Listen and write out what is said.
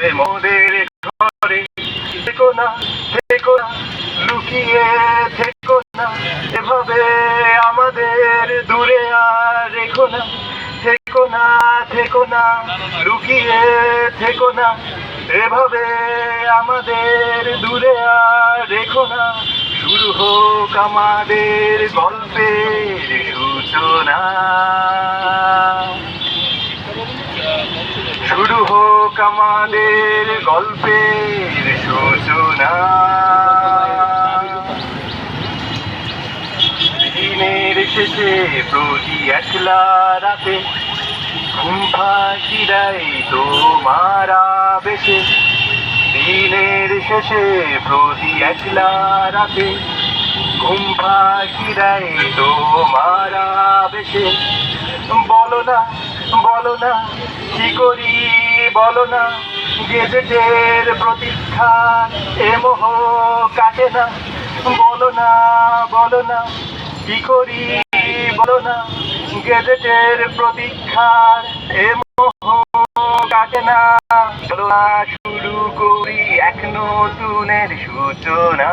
মোদের ঘরে, থেকো না লুকিয়ে থেকো এভাবে আমাদের দূরে আর রেখো না, থেকো না থেকো না, লুকিয়ে থেকো না, এভাবে আমাদের দূরে আর রেখো না, শুরু হোক আমাদের গল্পের সূচনা। শুরু হোক আমাদের গল্পের সূচনা। দিনের শেষে প্রতি একলা রাতে ঘুম ফাঁকিরাই তোমার বেশে দিনের শেষে প্রতি একলা রাতে ঘুম ফাঁকিরাই তোমার বেশে বলো না, কি করি বলো না, গেজেটের প্রতীক্ষা এ মোহ কাটে না। বলো না বলো না, কি করি বলো না, গেজেটের প্রতীক্ষার এ মোহ কাটে না, শুরু করি এক নতুনের সূচনা।